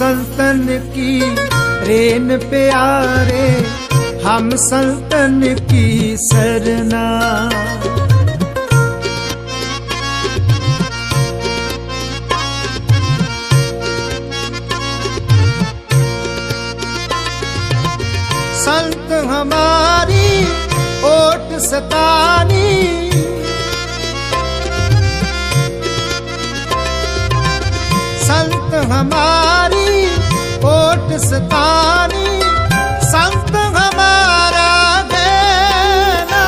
संतन की रेन प्यारे हम संतन की सरना। संत हमारी ओट सतानी। संत हमारी ओट सतानी संत हमारा देना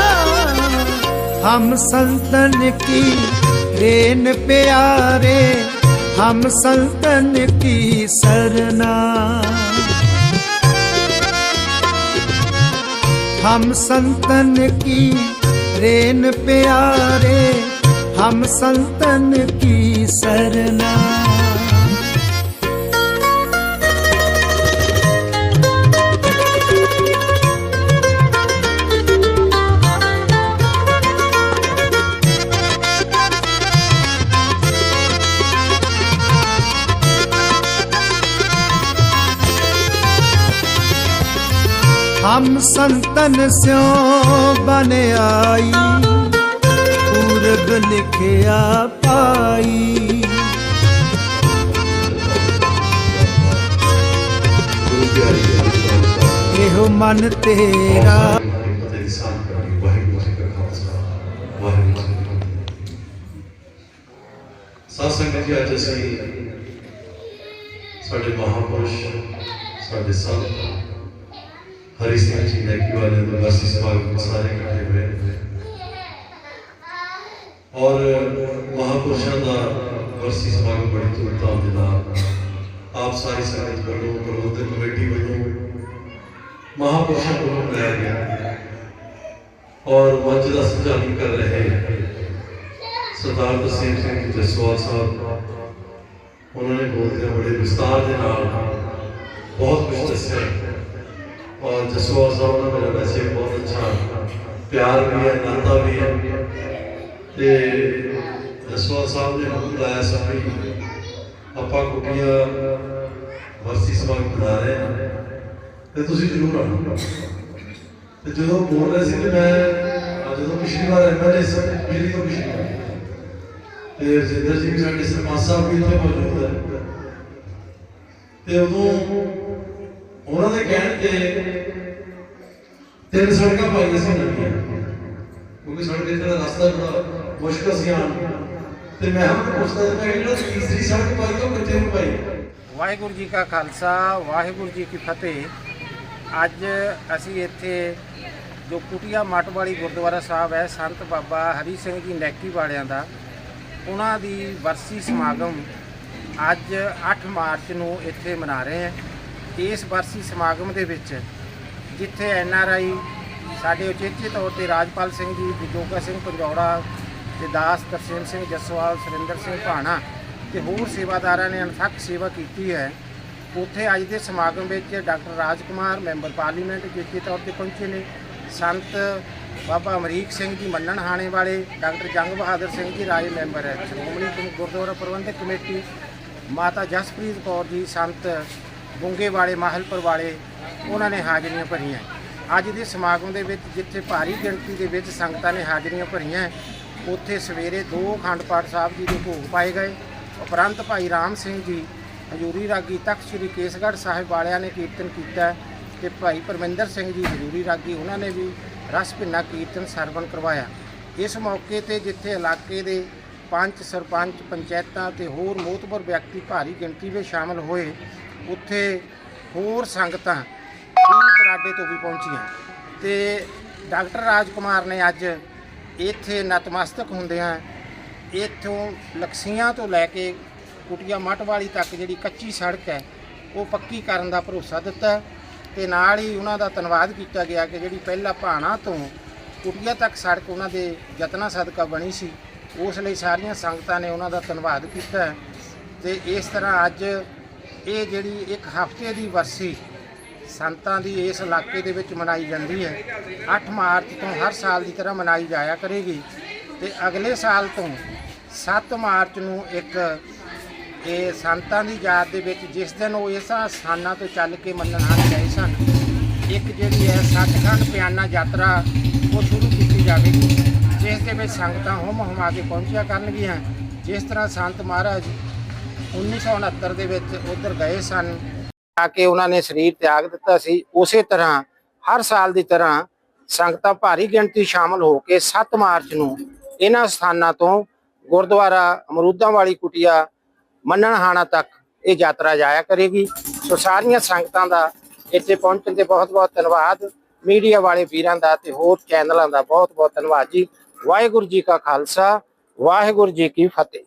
हम संतन की रेन प्यारे हम संतन की सरना हम संतन की रेन प्यारे हम संतन की सरना हम संतन स्यों बन आई पूरब लिखिया पाई ਇਹੋ ਮਨ ਤੇਰਾ ਤੇਰੀ ਸਾਥ ਕਰਾਂਗੇ ਵਾਹਿਗੁਰੂ ਜੀ ਕਾ ਖਾਲਸਾ ਵਾਹਿਗੁਰੂ ਜੀ ਕੀ ਫਤਿਹ ਸਾਧ ਸੰਗਤ ਜੀ ਅੱਜ ਅਸੀਂ ਸਾਡੇ ਮਹਾਪੁਰਸ਼ ਸਾਡੇ ਸੰਤ ਹਰੀ ਸਿੰਘ ਜੀ ਨੈਕੀ ਵਾਲੇ ਦੇ ਵਾਸੀ ਸਮਾਗਮ ਸਾਰੇ ਇਕੱਠੇ ਹੋਏ ਨੇ। ਔਰ ਮਹਾਪੁਰਸ਼ਾਂ ਦਾ ਵਰਸੀ ਸਮਾਗਮ ਬੜੀ ਧੂਮਧਾਮ ਦੇ ਨਾਲ ਆਪ ਸਾਰੀ ਸੰਗਤ ਵੱਲੋਂ ਪ੍ਰਬੰਧਕ ਕਮੇਟੀ ਵੱਲੋਂ ਮਹਾਪੁਰਸ਼ਾਂ ਕੋਲੋਂ ਮਨਾਇਆ ਗਿਆ ਔਰ ਮੰਚ ਦਾ ਸੰਚਾਲਨ ਕਰ ਰਹੇ ਸਰਦਾਰ ਤਸੀਮ ਸਿੰਘ ਜਸਵਾਲ ਸਾਹਿਬ ਉਹਨਾਂ ਨੇ ਬੋਲਦਿਆਂ ਬੜੇ ਵਿਸਤਾਰ ਦੇ ਨਾਲ ਬਹੁਤ ਕੁਝ ਦੱਸਿਆ ਔਰ ਜਸਵਾਲ ਸਾਹਿਬ ਨਾਲ ਮੇਰਾ ਵੈਸੇ ਬਹੁਤ ਅੱਛਾ ਪਿਆਰ ਵੀ ਹੈ ਨਾਤਾ ਵੀ ਹੈ ਤੇ ਜਸਵਾਲ ਸਾਹਿਬ ਨੇ ਹੁਕਮ ਲਾਇਆ ਸੀ ਵੀ ਆਪਾਂ ਕੁਟੀਆਂ ਵਰਸੀ ਸਮਾਗਮ ਬਣਾ ਰਹੇ ਹਾਂ ਤੇ ਤੁਸੀਂ ਜ਼ਰੂਰ ਆਉਣਾ ਤੇ ਜਦੋਂ ਬੋਲ ਰਹੇ ਸੀ ਤੇ ਮੈਂ ਅੱਜ ਜਦੋਂ ਪਿਛਲੀ ਵਾਰ ਐਮਐਲਏ ਸੀ ਪਿਛਲੀ ਤੋਂ ਪਿਛਲੀ ਵਾਰ ਤੇ ਰਜਿੰਦਰ ਜੀ ਵੀ ਸਾਡੇ ਸਰਪੰਚ ਸਾਹਿਬ ਵੀ ਇੱਥੇ ਮੌਜੂਦ ਹੈ ਤੇ ਉਦੋਂ ਉਹਨਾਂ ਦੇ ਕਹਿਣ ਤੇ ਤਿੰਨ ਸੜਕਾਂ ਪਾਈਆਂ ਸੀ ਨਵੀਆਂ ਕਿਉਂਕਿ ਸੜਕ ਇੱਥੇ ਦਾ ਰਸਤਾ ਬੜਾ ਮੁਸ਼ਕਲ ਸੀ ਆਉਣ ਤੇ ਮੈਂ ਉਹਨਾਂ ਪੁੱਛਦਾ ਸੀ ਮੈਂ ਕਿਹਾ ਜਿਹੜਾ ਤੀਸਰੀ ਸੜਕ ਪਾਈ, ਉਹ ਕਿੱਥੇ ਨੂੰ ਪਾਈ? ਵਾਹਿਗੁਰੂ ਜੀ ਕਾ ਖਾਲਸਾ, ਵਾਹਿਗੁਰੂ ਜੀ ਕੀ ਫਤਿਹ। ਅੱਜ ਅਸੀਂ ਇੱਥੇ ਜੋ ਕੁਟੀਆ ਮੱਠ ਵਾਲੀ ਗੁਰਦੁਆਰਾ ਸਾਹਿਬ ਹੈ, ਸੰਤ ਬਾਬਾ ਹਰੀ ਸਿੰਘ ਜੀ ਨੈਕੀ ਵਾਲਿਆਂ ਦਾ, ਉਹਨਾਂ ਦੀ ਵਰਸੀ ਸਮਾਗਮ ਅੱਜ 8 ਮਾਰਚ ਨੂੰ ਇੱਥੇ ਮਨਾ ਰਹੇ ਹਾਂ। ਇਸ ਵਰਸੀ ਸਮਾਗਮ ਦੇ ਵਿੱਚ ਜਿੱਥੇ ਐਨ ਆਰ ਆਈ ਸਾਡੇ ਉਚੇਚੇ ਤੌਰ ਤੇ ਰਾਜਪਾਲ ਸਿੰਘ ਜੀ ਵਿਜੋਗਾ ਸਿੰਘ ਪੰਜੌੜਾ ਤੇ ਦਾਸ ਤਰਸੇਮ ਸਿੰਘ ਜਸਵਾਲ, ਸੁਰਿੰਦਰ ਸਿੰਘ ਭਾਣਾ ਤੇ ਹੋਰ ਸੇਵਾਦਾਰਾਂ ਨੇ ਅਣਥੱਕ ਸੇਵਾ ਕੀਤੀ ਹੈ। ਉੱਥੇ ਅੱਜ ਦੇ ਸਮਾਗਮ ਵਿੱਚ ਡਾਕਟਰ ਰਾਜਕੁਮਾਰ, ਮੈਂਬਰ ਪਾਰਲੀਮੈਂਟ ਜਿੱਥੇ ਤੌਰ ਤੇ ਪਹੁੰਚੇ ਨੇ। ਸੰਤ ਬਾਬਾ ਅਮਰੀਕ ਸਿੰਘ ਜੀ ਮੰਨਣ ਹਾਣੇ ਵਾਲੇ, ਡਾਕਟਰ ਜੰਗ ਬਹਾਦਰ ਸਿੰਘ ਜੀ ਰਾਏ ਮੈਂਬਰ ਹੈ। ਸ਼੍ਰੋਮਣੀ ਗੁਰਦੁਆਰਾ ਪ੍ਰਬੰਧਕ ਕਮੇਟੀ ਮਾਤਾ ਜਸਪ੍ਰੀਤ ਕੌਰ ਜੀ, ਸੰਤ ਬੁੰਗੇ ਵਾਲੇ, ਮਾਹਲਪੁਰ ਵਾਲੇ, ਉਹਨਾਂ ਨੇ ਹਾਜ਼ਰੀਆਂ ਭਰੀਆਂ। ਅੱਜ ਦੇ ਸਮਾਗਮ ਦੇ ਵਿੱਚ ਜਿੱਥੇ ਭਾਰੀ ਗਿਣਤੀ ਦੇ ਵਿੱਚ ਸੰਗਤਾਂ ਨੇ ਹਾਜ਼ਰੀਆਂ ਭਰੀਆਂ, ਉੱਥੇ ਸਵੇਰੇ ਦੋ ਅਖੰਡ ਪਾਠ ਸਾਹਿਬ ਜੀ ਦੇ ਭੋਗ ਪਾਏ ਗਏ। ਉਪਰੰਤ ਭਾਈ ਰਾਮ ਸਿੰਘ ਜੀ, ਹਜੂਰੀ ਰਾਗੀ ਤਖਤ ਸ੍ਰੀ ਕੇਸਗੜ੍ਹ ਸਾਹਿਬ ਵਾਲਿਆਂ ਨੇ ਕੀਰਤਨ ਕੀਤਾ ਤੇ ਭਾਈ ਪਰਮਿੰਦਰ ਸਿੰਘ ਜੀ, ਹਜੂਰੀ ਰਾਗੀ, ਉਹਨਾਂ ਨੇ ਵੀ ਰਸ ਭਿੰਨਾ ਕੀਰਤਨ ਸਰਵਣ ਕਰਵਾਇਆ। ਇਸ ਮੌਕੇ ਤੇ ਜਿੱਥੇ ਇਲਾਕੇ ਦੇ ਪੰਚ ਸਰਪੰਚ, ਪੰਚਾਇਤਾਂ ਤੇ ਹੋਰ ਮੋਤਬਰ ਵਿਅਕਤੀ ਭਾਰੀ ਗਿਣਤੀ ਵਿੱਚ ਸ਼ਾਮਲ ਹੋਏ ਉੱਥੇ ਹੋਰ ਸੰਗਤਾਂ ਦੂਰ ਦਰਾਡੇ ਤੋਂ ਵੀ ਪਹੁੰਚੀਆਂ। ਤੇ ਡਾਕਟਰ ਰਾਜਕੁਮਾਰ ਨੇ ਅੱਜ ਇੱਥੇ ਨਤਮਸਤਕ ਹੁੰਦਿਆਂ ਇੱਥੋਂ ਲਕਸੀਆਂ ਤੋਂ ਲੈ ਕੇ ਕੁਟੀਆ ਮੱਟ ਵਾਲੀ ਤੱਕ ਜਿਹੜੀ ਕੱਚੀ ਸੜਕ ਹੈ, ਉਹ ਪੱਕੀ ਕਰਨ ਦਾ ਭਰੋਸਾ ਦਿੱਤਾ। ਤੇ ਨਾਲ ਹੀ ਉਹਨਾਂ ਦਾ ਧੰਨਵਾਦ ਕੀਤਾ ਗਿਆ ਕਿ ਜਿਹੜੀ ਪਹਿਲਾਂ ਭਾਣਾ ਤੋਂ ਕੁਟੀਆ ਤੱਕ ਸੜਕ ਉਹਨਾਂ ਦੇ ਯਤਨਾਂ ਸਦਕਾ ਬਣੀ ਸੀ, ਉਸ ਲਈ ਸਾਰੀਆਂ ਸੰਗਤਾਂ ਨੇ ਉਹਨਾਂ ਦਾ ਧੰਨਵਾਦ ਕੀਤਾ। ਹੈ ਤੇ ਇਸ ਤਰ੍ਹਾਂ ਅੱਜ ਇਹ ਜਿਹੜੀ ਇੱਕ ਹਫ਼ਤੇ ਦੀ ਵਰਸੀ ਸੰਤਾਂ ਦੀ ਇਸ ਇਲਾਕੇ ਦੇ ਵਿੱਚ ਮਨਾਈ ਜਾਂਦੀ ਹੈ। 8 ਮਾਰਚ ਤੋਂ ਹਰ ਸਾਲ ਦੀ ਤਰ੍ਹਾਂ ਮਨਾਈ ਜਾਇਆ ਕਰੇਗੀ ਤੇ ਅਗਲੇ ਸਾਲ ਤੋਂ 7 ਮਾਰਚ ਨੂੰ ਇੱਕ ਇਹ ਸੰਤਾਂ ਦੀ ਯਾਦ ਦੇ ਵਿੱਚ ਜਿਸ ਦਿਨ ਉਹ ਇਸ ਸਥਾਨਾਂ ਤੋਂ ਚੱਲ ਕੇ ਮੰਨਣ ਮੰਨਣਹਾਰ ਗਏ ਸਨ, ਇੱਕ ਜਿਹੜੀ ਹੈ ਸੱਚਖੰਡ ਪਿਆਨਾ ਯਾਤਰਾ ਉਹ ਸ਼ੁਰੂ ਕੀਤੀ ਜਾਵੇਗੀ, ਜਿਸ ਦੇ ਵਿੱਚ ਸੰਗਤਾਂ ਹੁਮ ਹੁਮਾ ਕੇ ਪਹੁੰਚਿਆ ਕਰਨਗੀਆਂ। ਜਿਸ ਤਰ੍ਹਾਂ ਸੰਤ ਮਹਾਰਾਜ 1969 ਦੇ ਵਿੱਚ ਉਧਰ ਗਏ ਸਨ। ਆ ਕੇ ਉਹਨਾਂ ਨੇ ਸਰੀਰ ਤਿਆਗ ਦਿੱਤਾ ਸੀ। ਉਸੇ ਤਰ੍ਹਾਂ ਹਰ ਸਾਲ ਦੀ ਤਰ੍ਹਾਂ ਸੰਗਤਾਂ ਭਾਰੀ ਗਿਣਤੀ ਸ਼ਾਮਲ ਹੋ ਕੇ 7 ਮਾਰਚ ਨੂੰ ਇਹਨਾਂ ਸਥਾਨਾਂ ਤੋਂ ਗੁਰਦੁਆਰਾ ਅਮਰੂਦਾਂ ਵਾਲੀ ਕੁਟਿਆ ਮੰਨਣਹਾਣਾ ਤੱਕ ਇਹ ਯਾਤਰਾ ਜਾਇਆ ਕਰੇਗੀ। ਸੋ ਸਾਰੀਆਂ ਸੰਗਤਾਂ ਦਾ ਇੱਥੇ ਪਹੁੰਚਣ ਤੇ ਬਹੁਤ-ਬਹੁਤ ਧੰਨਵਾਦ। ਮੀਡੀਆ ਵਾਲੇ ਵੀਰਾਂ ਦਾ ਤੇ ਹੋਰ ਚੈਨਲਾਂ ਦਾ ਬਹੁਤ-ਬਹੁਤ ਧੰਨਵਾਦ ਜੀ। ਵਾਹਿਗੁਰੂ ਜੀ ਕਾ ਖਾਲਸਾ, ਵਾਹਿਗੁਰੂ ਜੀ ਕੀ ਫਤਿਹ।